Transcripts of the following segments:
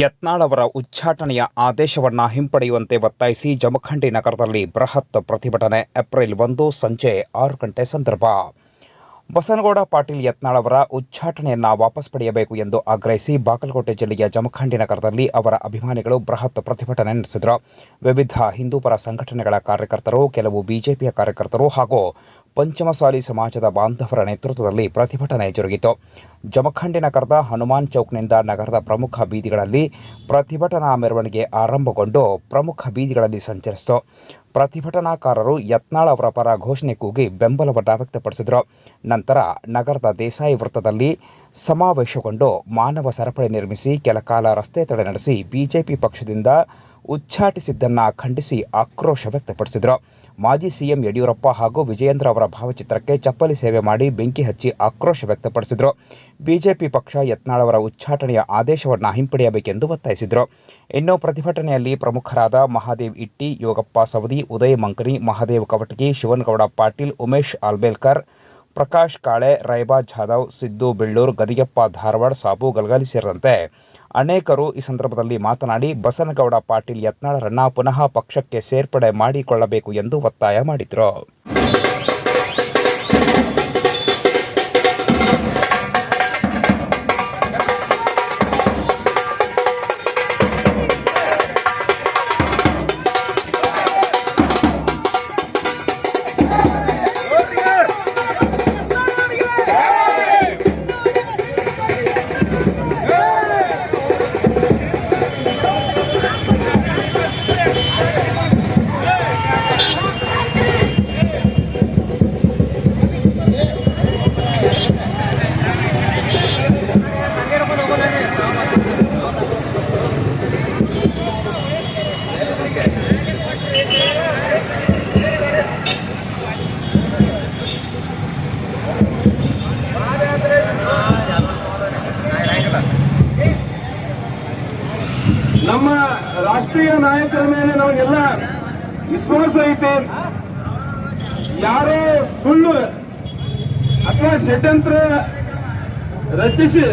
ಯತ್ನಾಳ್ ಅವರ ಉಚ್ಚಾಟನೆಯ ಆದೇಶವನ್ನ ಹಿಂಪಡೆಯುವಂತೆ ಒತ್ತಾಯಿಸಿ ಜಮಖಂಡಿ ನಗರದಲ್ಲಿ ಬೃಹತ್ ಪ್ರತಿಭಟನೆ ಏಪ್ರಿಲ್ ಒಂದು ಸಂಜೆ ಆರು ಗಂಟೆ ಸಂದರ್ಭ. ಬಸನಗೌಡ ಪಾಟೀಲ್ ಯತ್ನಾಳ್ ಅವರ ಉಚ್ಚಾಟನೆಯನ್ನ ವಾಪಸ್ ಪಡೆಯಬೇಕು ಎಂದು ಆಗ್ರಹಿಸಿ ಬಾಗಲಕೋಟೆ ಜಿಲ್ಲೆಯ ಜಮಖಂಡಿ ನಗರದಲ್ಲಿ ಅವರ ಅಭಿಮಾನಿಗಳು ಬೃಹತ್ ಪ್ರತಿಭಟನೆ ನಡೆಸಿದರು. ವಿವಿಧ ಹಿಂದೂಪರ ಸಂಘಟನೆಗಳ ಕಾರ್ಯಕರ್ತರು, ಕೆಲವು ಬಿಜೆಪಿಯ ಕಾರ್ಯಕರ್ತರು ಹಾಗೂ ಪಂಚಮಸಾಲಿ ಸಮಾಜದ ಬಾಂಧವರ ನೇತೃತ್ವದಲ್ಲಿ ಪ್ರತಿಭಟನೆ ಜರುಗಿತು. ಜಮಖಂಡಿ ನಗರದ ಹನುಮಾನ್ ಚೌಕ್ನಿಂದ ನಗರದ ಪ್ರಮುಖ ಬೀದಿಗಳಲ್ಲಿ ಪ್ರತಿಭಟನಾ ಮೆರವಣಿಗೆ ಆರಂಭಗೊಂಡು ಪ್ರಮುಖ ಬೀದಿಗಳಲ್ಲಿ ಸಂಚರಿಸಿತು. ಪ್ರತಿಭಟನಾಕಾರರು ಯತ್ನಾಳ್ ಅವರ ಪರ ಘೋಷಣೆ ಕೂಗಿ ಬೆಂಬಲವನ್ನು ವ್ಯಕ್ತಪಡಿಸಿದರು. ನಂತರ ನಗರದ ದೇಸಾಯಿ ವೃತ್ತದಲ್ಲಿ ಸಮಾವೇಶಗೊಂಡು ಮಾನವ ಸರಪಳಿ ನಿರ್ಮಿಸಿ ಕೆಲಕಾಲ ರಸ್ತೆ ತಡೆ ನಡೆಸಿ ಬಿಜೆಪಿ ಪಕ್ಷದಿಂದ ಉಚ್ಚಾಟಿಸಿದ್ದನ್ನು ಖಂಡಿಸಿ ಆಕ್ರೋಶ ವ್ಯಕ್ತಪಡಿಸಿದರು. ಮಾಜಿ ಸಿಎಂ ಯಡಿಯೂರಪ್ಪ ಹಾಗೂ ವಿಜಯೇಂದ್ರ ಅವರ ಭಾವಚಿತ್ರಕ್ಕೆ ಚಪ್ಪಲಿ ಸೇವೆ ಮಾಡಿ ಬೆಂಕಿ ಹಚ್ಚಿ ಆಕ್ರೋಶ ವ್ಯಕ್ತಪಡಿಸಿದರು. ಬಿಜೆಪಿ ಪಕ್ಷ ಯತ್ನಾಳ್ ಅವರ ಉಚ್ಚಾಟನೆಯ ಆದೇಶವನ್ನು ಹಿಂಪಡೆಯಬೇಕೆಂದು ಒತ್ತಾಯಿಸಿದರು. ಇನ್ನು ಪ್ರತಿಭಟನೆಯಲ್ಲಿ ಪ್ರಮುಖರಾದ ಮಹಾದೇವ್ ಇಟ್ಟಿ, ಯೋಗಪ್ಪ ಸವದಿ, ಉದಯ್ ಮಂಕನಿ ಮಹಾದೇವ್ ಕವಟಗಿ, ಶಿವನಗೌಡ ಪಾಟೀಲ್, ಉಮೇಶ್ ಆಲ್ಬೇಲ್ಕರ್ ಪ್ರಕಾಶ್ ಕಾಳೆ, ರೈಬಾ ಜಾಧವ್, ಸಿದ್ದು ಬೆಳ್ಳೂರ್, ಗದಿಗೆಪ್ಪ ಧಾರವಾಡ, ಸಾಬು ಗಲಗಲಿ ಸೇರಿದಂತೆ ಅನೇಕರು ಈ ಸಂದರ್ಭದಲ್ಲಿ ಮಾತನಾಡಿ, ಬಸನಗೌಡ ಪಾಟೀಲ್ ಯತ್ನಾಳರನ್ನ ಪುನಃ ಪಕ್ಷಕ್ಕೆ ಸೇರ್ಪಡೆ ಮಾಡಿಕೊಳ್ಳಬೇಕು ಎಂದು ಒತ್ತಾಯ ಮಾಡಿದರು. ರಾಷ್ಟ್ರೀಯ ನಾಯಕರ ಮೇಲೆ ನಮಗೆಲ್ಲ ವಿಶ್ವಾಸ ಐತೆ. ಯಾರೋ ಸುಳ್ಳು ಅಥವಾ ಷಡ್ಯಂತ್ರ ರಚಿಸಿ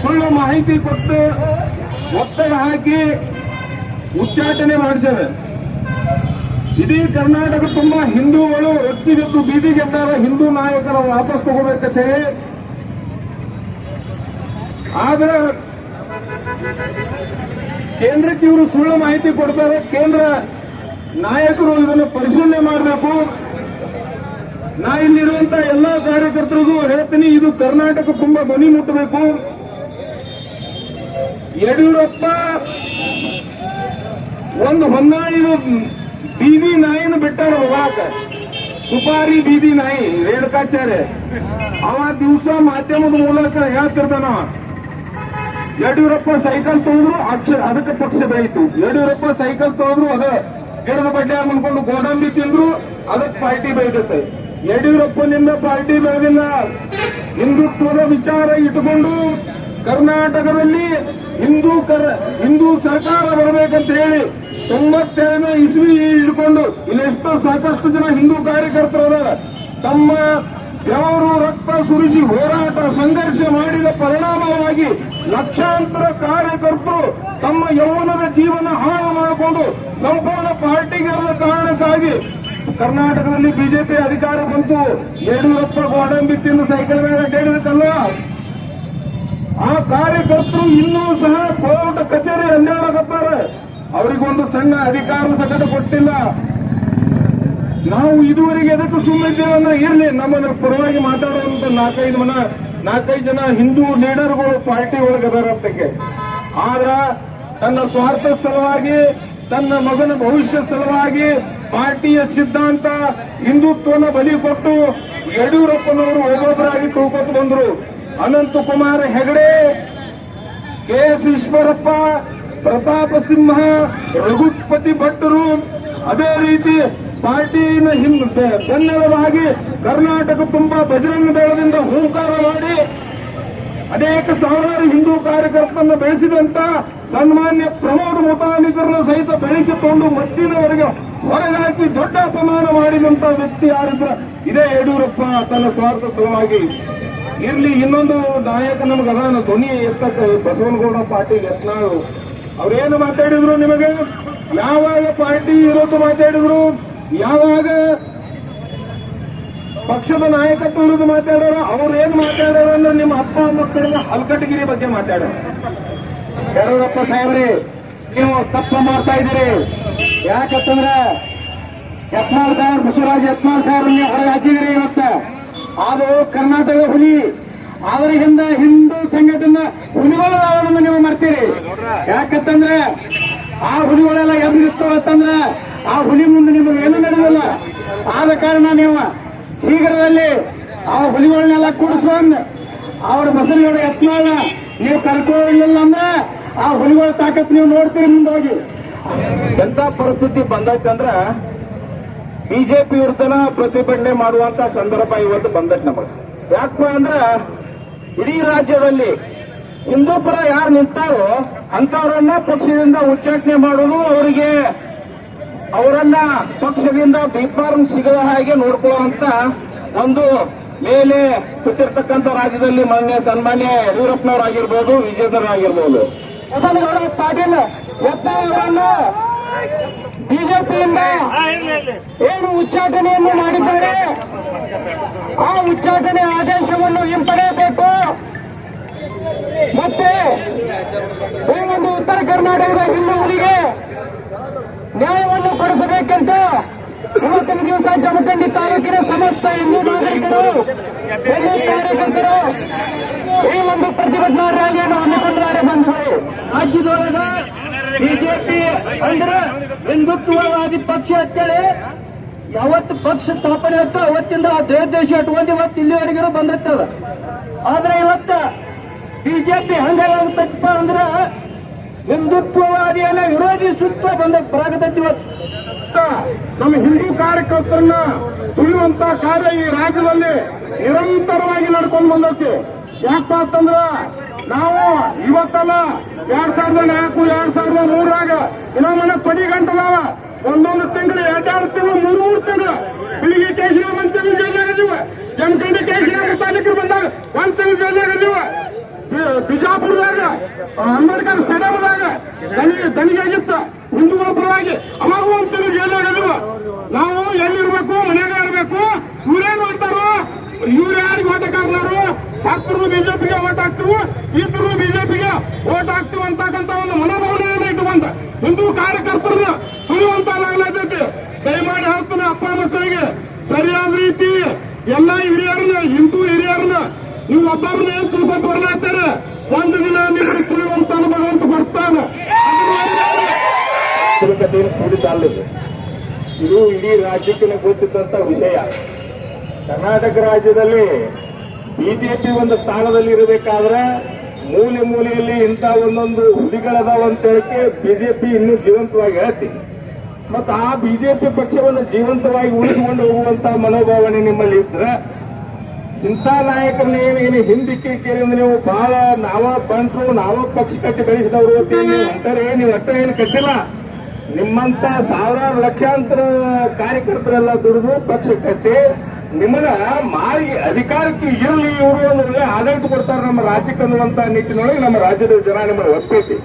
ಸುಳ್ಳು ಮಾಹಿತಿ ಕೊಟ್ಟು ಒತ್ತಡ ಹಾಕಿ ಉಚ್ಚಾಟನೆ ಮಾಡಿದ್ದೇವೆ. ಇಡೀ ಕರ್ನಾಟಕ ತುಂಬಾ ಹಿಂದೂಗಳು ವ್ಯಕ್ತಿಗತ್ತು ಬೀದಿ ಗೆದ್ದಾರ, ಹಿಂದೂ ನಾಯಕರ ವಾಪಸ್ ತಗೋಬೇಕಂತ. ಹೇಳಿ ಆದ್ರೆ ಕೇಂದ್ರಕ್ಕೆ ಇವರು ಸುಳ್ಳು ಮಾಹಿತಿ ಕೊಡ್ತಾರೆ, ಕೇಂದ್ರ ನಾಯಕರು ಇದನ್ನು ಪರಿಶೀಲನೆ ಮಾಡಬೇಕು. ನಾ ಇಲ್ಲಿರುವಂತ ಎಲ್ಲಾ ಕಾರ್ಯಕರ್ತರಿಗೂ ಹೇಳ್ತೀನಿ, ಇದು ಕರ್ನಾಟಕ ತುಂಬಾ ಧ್ವನಿ ಮುಟ್ಟಬೇಕು. ಯಡಿಯೂರಪ್ಪ ಒಂದು ಹೊನ್ನಾಳಿನ ಬೀದಿ ನಾಯಿನ ಬಿಟ್ಟಾರ ಹೋಗಾಕ. ಸುಪಾರಿ ಬೀದಿ ನಾಯಿ, ರೇಣುಕಾಚಾರ್ಯ. ಅವ ದಿವಸ ಮಾಧ್ಯಮದ ಮೂಲಕ ಹೇಳ್ತಿರ್ತಾನವ ಯಡಿಯೂರಪ್ಪ ಸೈಕಲ್ ತಗೊಂಡ್ರು ಅಕ್ಷ ಅದಕ್ಕೆ ಪಕ್ಷ ಬೆಳೀತು. ಯಡಿಯೂರಪ್ಪ ಸೈಕಲ್ ತಗೊಂಡ್ರು, ಅದ ಗಿಡದ ಬಡ್ಡೆ ಅನ್ಕೊಂಡು ಗೋಡಂಬಿ ತಿಂದ್ರು, ಅದಕ್ಕೆ ಪಾರ್ಟಿ ಬೆಳೆದತ್ತೆ. ಯಡಿಯೂರಪ್ಪನಿಂದ ಪಾರ್ಟಿ ಬೆಳೆದಿಲ್ಲ. ಹಿಂದುತ್ವದ ವಿಚಾರ ಇಟ್ಟುಕೊಂಡು ಕರ್ನಾಟಕದಲ್ಲಿ ಹಿಂದೂ ಹಿಂದೂ ಸರ್ಕಾರ ಬರಬೇಕಂತ ಹೇಳಿ ತೊಂಬತ್ತೇಳನೇ ಇಸ್ವಿ ಹಿಡ್ಕೊಂಡು ಇಲ್ಲೆಷ್ಟೋ ಸಾಕಷ್ಟು ಜನ ಹಿಂದೂ ಕಾರ್ಯಕರ್ತರು ತಮ್ಮ ಬೆವರು ರಕ್ತ ಸುರಿಸಿ ಹೋರಾಟ ಸಂಘರ್ಷ ಮಾಡಿದ ಪರಿಣಾಮವಾಗಿ ಲಕ್ಷಾಂತರ ಕಾರ್ಯಕರ್ತರು ತಮ್ಮ ಯೌವನದ ಜೀವನ ಹಾಳು ಮಾಡಿಕೊಂಡು ಸಂಪೂರ್ಣ ಪಾರ್ಟಿಗರ ಕಾರಣಕ್ಕಾಗಿ ಕರ್ನಾಟಕದಲ್ಲಿ ಬಿಜೆಪಿ ಅಧಿಕಾರ ಬಂತು. ಯಡಿಯೂರಪ್ಪ ಗೋಡಂಬಿ ತಿಂದು ಸೈಕಲ್ ಮೇಲೆ ಅಡ್ಡಾಡಿದಕ್ಕಲ್ಲ? ಆ ಕಾರ್ಯಕರ್ತರು ಇನ್ನೂ ಸಹ ಕೋರ್ಟ್ ಕಚೇರಿ ಅಡ್ಡಾಡಕತ್ತಾರೆ ಅವರಿಗೊಂದು ಸಣ್ಣ ಅಧಿಕಾರ ಸಕಟ ಕೊಟ್ಟಿಲ್ಲ. ನಾವು ಇದುವರೆಗೆ ಎದಕ್ಕೆ ಸುಮ್ಮನಿದ್ದೇವೆ ಅಂದ್ರೆ ಇರ್ಲಿ, ನಮ್ಮನ್ನ ಪರವಾಗಿ ಮಾತಾಡುವಂತ ನಾಲ್ಕೈದು ಮನ, ನಾಲ್ಕೈದು ಜನ ಹಿಂದೂ ಲೀಡರ್ಗಳು ಪಾರ್ಟಿ ಒಳಗೆ ಅದಕ್ಕೆ ಆದ್ರ ತನ್ನ ಸ್ವಾರ್ಥ ಸಲುವಾಗಿ, ತನ್ನ ಮಗನ ಭವಿಷ್ಯ ಸಲುವಾಗಿ ಪಾರ್ಟಿಯ ಸಿದ್ಧಾಂತ, ಹಿಂದುತ್ವನ ಬಲಿ ಕೊಟ್ಟು ಯಡಿಯೂರಪ್ಪನವರು ಒಬ್ಬೊಬ್ಬರಾಗಿ ತೂಕೊತ್ತು ಬಂದ್ರು. ಅನಂತ ಕುಮಾರ್ ಹೆಗಡೆ, ಕೆ ಎಸ್ ಈಶ್ವರಪ್ಪ, ಪ್ರತಾಪ ಸಿಂಹ, ರಘುಪತಿ ಭಟ್ಟರು, ಅದೇ ರೀತಿ ಪಾರ್ಟಿನ ಹಿಂದೆ ಬೆನ್ನೆಲುಬಾಗಿ ಕರ್ನಾಟಕ ತುಂಬಾ ಬಜರಂಗ ದಳದಿಂದ ಹೂಂಕಾರ ಮಾಡಿ ಅನೇಕ ಸಾವಿರಾರು ಹಿಂದೂ ಕಾರ್ಯಕರ್ತರನ್ನು ಬೆಳೆಸಿದಂತ ಸನ್ಮಾನ್ಯ ಪ್ರಮೋದ್ ಮುತಾಲಿಕರನ್ನು ಸಹಿತ ಬೆಳೆಸಿಕೊಂಡು ಮತ್ತಿನವರೆಗೆ ಹೊರಗಾಕಿ ದೊಡ್ಡ ಅಪಮಾನ ಮಾಡಿದಂತ ವ್ಯಕ್ತಿ ಯಾರಿದ್ರ ಇದೇ ಯಡಿಯೂರಪ್ಪ ತನ್ನ ಸ್ವಾರ್ಥ ಸಲುವಾಗಿ. ಇರ್ಲಿ, ಇನ್ನೊಂದು ನಾಯಕ ನಮ್ಗೆ ಅದಾನ, ಧ್ವನಿ ಎತ್ತಕ್ಕ ಬಸವನಗೌಡ ಪಾಟೀಲ್ ಯತ್ನಾಳು. ಅವ್ರೇನು ಮಾತಾಡಿದ್ರು ನಿಮಗೆ? ಯಾವಾಗ ಪಾರ್ಟಿ ಇರೋದು ಮಾತಾಡಿದ್ರು? ಯಾವಾಗ ಪಕ್ಷದ ನಾಯಕತ್ವ ವಿರುದ್ಧ ಮಾತಾಡೋರು ಅವ್ರು ಏನ್ ಮಾತಾಡೋರು ಅಂದ್ರೆ ನಿಮ್ಮ ಅಪ್ಪ ಮಕ್ಕಳಿಗೆ ಹಲ್ಕಟಗಿರಿ ಬಗ್ಗೆ ಮಾತಾಡೋರು ಯಡಿಯೂರಪ್ಪ ಸಾಹೇಬ್ರಿ, ನೀವು ತಪ್ಪು ಮಾಡ್ತಾ ಇದ್ದೀರಿ. ಯಾಕಂತಂದ್ರೆ ಯತ್ನಾಳ್ ಸಾಹೇಬ್, ಬಸವರಾಜ್ ಯತ್ನಾಳ್ ಸಾಹೇಬ್ ನೀವು ಹೊರಗೆ ಹಾಕಿದಿರಿ ಇವತ್ತ. ಅದು ಕರ್ನಾಟಕ ಹುಲಿ. ಅದರಿಂದ ಹಿಂದೂ ಸಂಘಟನೆ ಹುಲಿಗಳ ನೀವು ಮಾಡ್ತೀರಿ ಯಾಕಂತಂದ್ರೆ ಆ ಹುಲಿಗಳೆಲ್ಲ ನಿಂತಂದ್ರೆ ಆ ಹುಲಿ ಮುಂದೆ ನಿಮಗೆ ಏನು ನಡೆದಿಲ್ಲ. ಆದ ಕಾರಣ ನೀವು ಶೀಘ್ರದಲ್ಲಿ ಆ ಹುಲಿಗಳನ್ನೆಲ್ಲ ಕೂಡಿಸ್ಕೊಂಡು ಅವ್ರ ಬಸವನಗೌಡ ಯತ್ನಾಳ ನೀವು ಕರ್ಕೊಳ್ಳಿಲ್ಲ ಅಂದ್ರೆ ಆ ಹುಲಿಗಳ ತಾಕತ್ ನೀವು ನೋಡ್ತೀರಿ ಮುಂದೆ ಹೋಗಿ ಎಂತ ಪರಿಸ್ಥಿತಿ ಬಂದೈತೆ ಅಂದ್ರೆ ಬಿಜೆಪಿ ವಿರುದ್ಧನ ಪ್ರತಿಭಟನೆ ಮಾಡುವಂತ ಸಂದರ್ಭ ಇವತ್ತು ಬಂದೈತೆ ನಮಗೆ. ಯಾಕಪ್ಪ ಅಂದ್ರೆ ಇಡೀ ರಾಜ್ಯದಲ್ಲಿ ಹಿಂದೂ ಪರ ಯಾರು ನಿಂತಾರೋ ಅಂತವರನ್ನ ಪಕ್ಷದಿಂದ ಉಚ್ಚಾಟನೆ ಮಾಡೋದು ಅವರಿಗೆ ಅವರನ್ನ ಪಕ್ಷದಿಂದ ಬಿಫಾರ್ಮ್ ಸಿಗದ ಹಾಗೆ ನೋಡ್ಕೊಳ್ಳುವಂತ ಒಂದು ಮೇಲೆ ಕೂತಿರ್ತಕ್ಕಂಥ ರಾಜ್ಯದಲ್ಲಿ ಮಾನ್ಯ ಸನ್ಮಾನ್ಯ ಯಡಿಯೂರಪ್ಪನವರಾಗಿರ್ಬೋದು ವಿಜೇಂದ್ರರಾಗಿರ್ಬೋದು ಆಗಿರ್ಬೋದು ಪಾಟೀಲ್ ಯತ್ನಾಳ್ ಬಿಜೆಪಿಯಿಂದ ಏನು ಉಚ್ಚಾಟನೆಯನ್ನು ಮಾಡಿದ್ದಾರೆ? ಆ ಉಚ್ಚಾಟನೆ ಆದೇಶವನ್ನು ಹಿಂಪಡೆಯಬೇಕು. ಮತ್ತೆ ಒಂದು ಉತ್ತರ ಕರ್ನಾಟಕದ ಹಿಂದೂಗಳಿಗೆ ನ್ಯಾಯವನ್ನು ಕೊಡಿಸಬೇಕಂತ ಇವತ್ತಿನ ದಿವಸ ಜಮಖಂಡಿ ತಾಲೂಕಿನ ಸಮಸ್ತ ಹಿಂದೂ ನಾಗರಿಕರು ಹಿಂದೂ ಕಾರ್ಯಕರ್ತರು ಈ ಒಂದು ಪ್ರತಿಭಟನಾ ರ್ಯಾಲಿಯನ್ನು ಹಮ್ಮಿಕೊಂಡಿದ್ದಾರೆ ಬಂಧುಗಳು. ರಾಜ್ಯದೊಳಗ ಬಿಜೆಪಿ ಅಂದ್ರೆ ಹಿಂದುತ್ವವಾದಿ ಪಕ್ಷ ಅಂತೇಳಿ ಯಾವತ್ತು ಪಕ್ಷ ಸ್ಥಾಪನೆ ಆಯ್ತು ಅವತ್ತಿಂದ ಆ ದೇಶ ಇಟ್ಕೊಂಡು ಇವತ್ತು ಇಲ್ಲಿವರೆಗೂ ಬಂದಿರ್ತದ. ಆದ್ರೆ ಇವತ್ತ ಬಿಜೆಪಿ ಹಂಗಾಗತ್ತಪ್ಪ ಅಂದ್ರ ಹಿಂದುತ್ವವಾದಿಯನ್ನ ವಿರೋಧಿಸುತ್ತ ಬಂದ ಇವತ್ತು. ನಮ್ಮ ಹಿಂದೂ ಕಾರ್ಯಕರ್ತರನ್ನ ತುಳಿಯುವಂತ ಕಾರ್ಯ ಈ ರಾಜ್ಯದಲ್ಲಿ ನಿರಂತರವಾಗಿ ನಡ್ಕೊಂಡು ಬಂದೈತಿ. ಯಾಕಪ್ಪ ಅಂತಂದ್ರ ನಾವು ಇವತ್ತಲ್ಲ ಎರಡ್ ಸಾವಿರದ ನಾಲ್ಕು, ಎರಡ್ ಸಾವಿರದ ಮೂರಾಗ ಇನ್ನ ಮನೆ ಕೊಡಿ ಗಂಟದಾವ. ಒಂದೊಂದು ತಿಂಗಳು ಎರಡೆರಡು ತಿಂಗಳು, ಮೂರ್ ಮೂರು ತಿಂಗಳು. ಬೆಳಿಗ್ಗೆ ಕೇಸಿನ ಬಂದ ತಿಂಗಳು ಜೈಲಾಗಿದ್ದೀವಿ ಜಮಖಂಡಿ ಕೇಸಿನ ಬಂದಾಗ ಒಂದ್ ಬಿಜಾಪುರದಾಗ ಅಂಬೇಡ್ಕರ್ ಸ್ಟೇಡಿಯಂದಾಗ ದನಿ ದನಿಗಾಗಿತ್ತ ಹಿಂದೂಗಳ ಪರವಾಗಿ ಅವಾಗ ಒಂದು ಜೈಲು ನಾವು ಎಲ್ಲಿರ್ಬೇಕು, ಮನೆಯಾಗ ಇರ್ಬೇಕು ಇವ್ರೇನ್ ಮಾಡ್ತಾರೋ, ಇವ್ರು ಯಾರಿಗೆ ಓಟ್ ಹಾಕ್ತಾರೋ ಸತ್ರು ಬಿಜೆಪಿಗೆ ಓಟ್ ಹಾಕ್ತಿವು. ಇದ್ರು ಬಿಜೆಪಿಗೆ ಓಟ್ ಹಾಕ್ತಿವಿ ಅಂತಕ್ಕಂತ ಒಂದು ಮನೋಭಾವನೆಯನ್ನು ಇಟ್ಟುಕೊಂಡ ಹಿಂದೂ ಕಾರ್ಯಕರ್ತರನ್ನ ತುಳಿಯುವಂತಾಗಲೈತಿ ದಯಮಾಡಿ ಹೇಳ್ತಾನೆ ಅಪ್ಪ ಮಕ್ಕಳಿಗೆ, ಸರಿಯಾದ ರೀತಿ ಎಲ್ಲ ಹಿರಿಯರನ್ನ, ಹಿಂದೂ ಹಿರಿಯರನ್ನ ನೀವು ಒಬ್ಬರನ್ನ ಏನ್ ತಿಳ್ಕೊಂಡು ಬರ್ಲಾತಾರೆ? ಒಂದು ದಿನ ನಿಮಗೆ ಅನುಭವ ಅಂತ ಬರ್ತಾನೆ. ತಿರುಪತಿಯನ್ನು ಕೂಡಿದ್ದಲ್ಲಿದೆ ಇದು ಇಡೀ ರಾಜ್ಯಕ್ಕೆ ಗೊತ್ತಿದ್ದಂತ ವಿಷಯ. ಕರ್ನಾಟಕ ರಾಜ್ಯದಲ್ಲಿ ಬಿಜೆಪಿ ಒಂದು ಸ್ಥಾನದಲ್ಲಿ ಇರಬೇಕಾದ್ರೆ ಮೂಲೆ ಮೂಲೆಯಲ್ಲಿ ಇಂಥ ಒಂದೊಂದು ಹುಲಿಗಳದಾವ ಅಂತ ಹೇಳಕ್ಕೆ ಬಿಜೆಪಿ ಇನ್ನೂ ಜೀವಂತವಾಗಿ ಹೇಳ್ತಿ. ಮತ್ತು ಆ ಬಿಜೆಪಿ ಪಕ್ಷವನ್ನು ಜೀವಂತವಾಗಿ ಉಳಿಸಿಕೊಂಡು ಹೋಗುವಂತ ಮನೋಭಾವನೆ ನಿಮ್ಮಲ್ಲಿ ಇದ್ರೆ ಇಂಥ ನಾಯಕರನ್ನ ಏನು ಹಿಂದಿಕ್ಕಿ ಕೇಳಿದ್ರೆ ನೀವು ಬಹಳ ನಾವ ಬಂಟ್ರು, ನಾವ ಪಕ್ಷ ಕಟ್ಟಿ ಬೆಳೆಸಿದವರು ಅಂತಾರೆ? ನೀವು ಅಟ್ಟ ಏನು ಕಟ್ಟಿಲ್ಲ. ನಿಮ್ಮಂತ ಸಾವಿರಾರು ಲಕ್ಷಾಂತರ ಕಾರ್ಯಕರ್ತರೆಲ್ಲ ದುಡಿದು ಪಕ್ಷ ಕಟ್ಟಿ ನಿಮ್ಮನ್ನ ಮಾಡಿ ಅಧಿಕಾರಕ್ಕೆ ಇರಲಿ ಇವರು ಅಂದ್ರೆ ಆಡಳಿತ ಕೊಡ್ತಾರೆ ನಮ್ಮ ರಾಜ್ಯಕ್ಕೆ ಅನ್ನುವಂತ ನಿಟ್ಟಿನೊಳಗೆ ನಮ್ಮ ರಾಜ್ಯದ ಜನ ನಿಮ್ಮ ಒಪ್ಪೈತಿ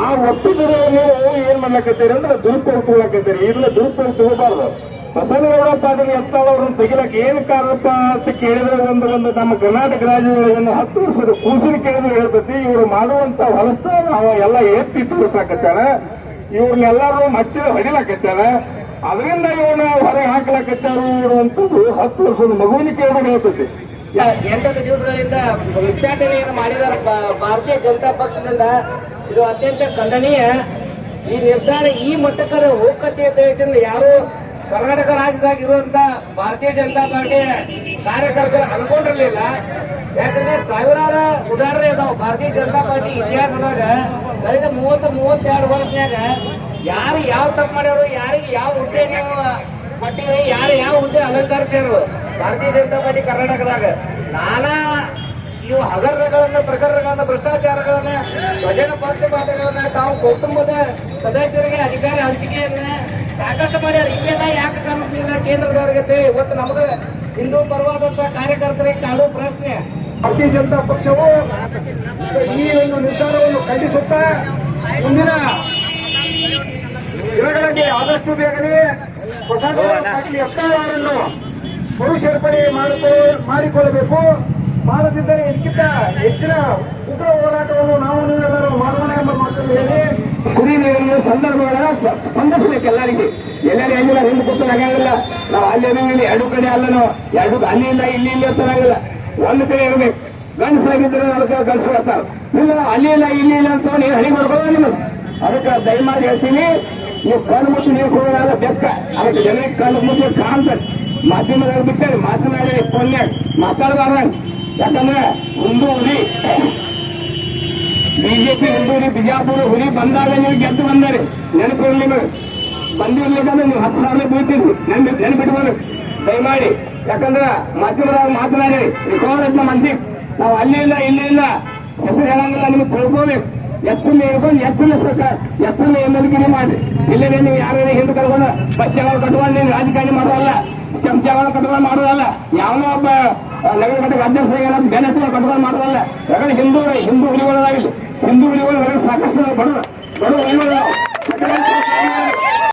ಆ ಒಪ್ಪಿದ್ರು ನೀವು ಏನ್ ಮಾಡ್ಲಕತ್ತೀರಿ ಅಂದ್ರೆ ದುರುಪಯೋಗ ತಗೊಳಕತ್ತೀರಿ. ಇಲ್ಲ ದುರುಪಯೋಗ ತಗೋಬಾರ್ದು. ಬಸವನಗೌಡ ಪಾಟೀಲ್ ಎತ್ತಾಳ ಅವ್ರನ್ನ ತೆಗಿಲಕ್ ಏನು ಕಾರಣಪ್ಪ ಅಂತ ಕೇಳಿದ್ರೆ ಒಂದು ಒಂದು ನಮ್ಮ ಕರ್ನಾಟಕ ರಾಜ್ಯದಲ್ಲಿ ಒಂದು ಹತ್ತು ವರ್ಷದ ಕೂಸಿನ ಕೇಳಿದ್ರು ಹೇಳ್ತತಿ, ಇವರು ಮಾಡುವಂತ ಹೊಲಸ ನಾವು ಎಲ್ಲ ಎತ್ತಿ ತೋರ್ಸಾಕತ್ತಾರ. ಇವ್ರನ್ನೆಲ್ಲರೂ ಮಚ್ಚಿದ ಹೊಡಿಲಾಕತ್ತಾರ. ಅದರಿಂದ ಇವ್ರನ್ನ ಹೊರಗೆ ಇವರು ಅನ್ನುವಂಥದ್ದು ಹತ್ತು ವರ್ಷದ ಮಗುವಿನ ಕೇಳಿದ್ರೆ ಹೇಳ್ತತಿ. ಎಂಟತ್ತು ದಿವಸಗಳಿಂದ ಉಚ್ಚಾಟನೆಯನ್ನು ಮಾಡಿದಾರ ಭಾರತೀಯ ಜನತಾ ಪಕ್ಷದಿಂದ. ಇದು ಅತ್ಯಂತ ಖಂಡನೀಯ. ಈ ನಿರ್ಧಾರ ಈ ಮಟ್ಟಕ್ಕೆ ಹೋಗತ್ತೆ ಅಂತ ಯಾರು ಕರ್ನಾಟಕ ರಾಜ್ಯದಾಗ ಇರುವಂತ ಭಾರತೀಯ ಜನತಾ ಪಾರ್ಟಿ ಕಾರ್ಯಕರ್ತರು ಅನ್ಕೊಂಡಿರ್ಲಿಲ್ಲ ಯಾಕಂದ್ರೆ ಸಾವಿರಾರು ಉದಾಹರಣೆ ಇದಾವ. ಭಾರತೀಯ ಜನತಾ ಪಾರ್ಟಿ ಇತಿಹಾಸದಾಗ ಕಳೆದ ಮೂವತ್ತು, ಮೂವತ್ತೆರಡು ವರ್ಷನ್ಯಾಗ ಯಾರು ಯಾವ ತಪ್ಪು ಮಾಡ್ಯಾರು, ಯಾರಿಗೆ ಯಾವ ಹುದ್ದೆ ನೀವು ಯಾರು ಯಾವ ಹುದ್ದೆ ಅಲಂಕರಿಸ್ಯಾರು ಭಾರತೀಯ ಜನತಾ ಪಾರ್ಟಿ ಕರ್ನಾಟಕದಾಗ. ನಾನಾ ಇವು ಹಗರಣಗಳನ್ನ, ಪ್ರಕರಣಗಳನ್ನ, ಭ್ರಷ್ಟಾಚಾರಗಳನ್ನ ಸ್ವಜನ ಪಕ್ಷಪಾತಗಳನ್ನ ತಾವು ಕುಟುಂಬದ ಸದಸ್ಯರಿಗೆ ಅಧಿಕಾರ ಹಂಚಿಕೆಯನ್ನ ಸಾಕಷ್ಟು ಮಾಡ್ಯಾರ. ಇವೆಲ್ಲ ಯಾಕೆ ಕಾಣಿಸ್ಲಿಲ್ಲ ಕೇಂದ್ರದವ್ರಿಗೆ ಇವತ್ತು ನಮ್ದು ಹಿಂದೂ ಪರವಾದಂತ ಕಾರ್ಯಕರ್ತರಿಗೆ ಕಾಡು ಪ್ರಶ್ನೆ. ಭಾರತೀಯ ಜನತಾ ಪಕ್ಷವು ಈ ಒಂದು ನಿರ್ಧಾರವನ್ನು ಖಂಡಿಸುತ್ತಾ ಮುಂದಿನ ದಿನಗಳಲ್ಲಿ ಆದಷ್ಟು ಬೇಗನೆ ಹೊಸ ಪಾಟೀಲ್ ಎಫ್ಐಆರನ್ನು ಮರು ಸೇರ್ಪಡೆ ಮಾಡಿಕೊ, ಮಾಡಿಕೊಳ್ಳಬೇಕು. ಮಾಡದಿದ್ದರೆ ಇದಕ್ಕಿಂತ ಹೆಚ್ಚಿನ ಉಗ್ರ ಹೋರಾಟವನ್ನು ನಾವು ನೀವೆಲ್ಲರೂ ಮಾಡೋಣ ಸ್ಪಂದಿಸಬೇಕು ಎಲ್ಲರಿಗೆ. ಎಲ್ಲರೂ ಏನಿಲ್ಲ ಹಿಂದೆ ಕೂತನಾಗಂಗಿಲ್ಲ ನಾವು ಅಲ್ಲಿ ಇಲ್ಲಿ ಎರಡು ಕಡೆ ಅಲ್ಲನೋ ಎರಡು ಇಲ್ಲ, ಇಲ್ಲಿ ಇಲ್ಲ ಅಂತನಾಗಿಲ್ಲ ಒಂದು ಕಡೆ ಇರಬೇಕು. ಗಂಡಸಾಗಿದ್ರೆ ಅದಕ್ಕೆ ಗಂಡಸು ಬರ್ತಾರ. ನೀವು ಅಲ್ಲಿ ಇಲ್ಲ, ಇಲ್ಲಿ ಇಲ್ಲ ಅಂತ ನೀವು ಹಣಿ ಮಾಡ್ಕೊಳ್ಳೋ ನೀನು ಅದಕ್ಕೆ ದಯಮಾಡಿ ಹೇಳ್ತೀನಿ, ನೀವು ಕಣ್ಣು ಮುಚ್ಚಿ ನೀವು ಕೊಡೋಲ್ಲ ಬೆಕ್ಕ ಅದಕ್ಕೆ ಜನರಿಗೆ ಕಣ್ಣು ಮುಚ್ಚಿ ಕಾಣ್ತಾರೆ ಮಾಧ್ಯಮದಾಗ ಬಿಟ್ಟರೆ ಮಾತನಾಡಿ ಫೋನ್ಯಾಗ ಮಾತಾಡಬಾರ್ದು ಯಾಕಂದ್ರೆ ಒಂದು ಹುಲಿ. ಬಿಜೆಪಿ ಹುಲಿ, ಬಿಜಾಪುರ ಹುಲಿ ಬಂದಾಗ ನೀವು ಗೆದ್ದು ಬಂದರೆ. ನೆನಪಿರಲಿ ನಿಮಗೆ ಬಂದಿರ್ಲಿಕ್ಕಂದ್ರೆ ನೀವು ಹತ್ತು ಸಾವಿರ ಬೀಳ್ತಿದ್ವಿ ನೆನ್ಪಿ ಡೈ ದಯಮಾಡಿ. ಯಾಕಂದ್ರೆ ಮಾಧ್ಯಮದಾಗ ಮಾತನಾಡಿ ರಿಕಾರ್ಡ್ ಮಂದಿ. ನಾವು ಅಲ್ಲಿ ಇಲ್ಲ, ಇಲ್ಲಿ ಇಲ್ಲ. ಹೆಸರು ಹೇಳಂಗಿಲ್ಲ, ನಿಮಗೆ ತಿಳ್ಕೋಬೇಕು ಎತ್ತನ್ನ ಹೇಳ್ಕೊಂಡು ಎತ್ತನ್ನ ಸರ್ಕಾರ ಎತ್ತನ್ನ ನೀವು ಮಾಡಿ ಇಲ್ಲದೆ ನೀವು ಯಾರು ಹಿಂದೆ ಕರ್ಕೊಂಡು ಬಚ್ಚೆಗಳು ಕಟ್ಕೊಂಡು ನೀವು ರಾಜಕಾರಣಿ ಮಾಡೋದಲ್ಲ ಚಮಚಗಳು ಕಟ್ಕೊಂಡು ಮಾಡೋದಲ್ಲ, ಯಾವನೋ ಒಬ್ಬ ನಗರ ಘಟಕ ಅಧ್ಯಕ್ಷ ಬೆನಸ ಕಟ್ಕೊಂಡು ಮಾಡೋದಲ್ಲ. ಯಾಕಂದ್ರೆ ಹಿಂದೂ ಹಿಂದೂ ಹುಲಿಗಳಾಗಿಲ್ಲ ಹಿಂದೂ ಹುಲಿಗಳು ಸಾಕಷ್ಟು ಬಡವರು.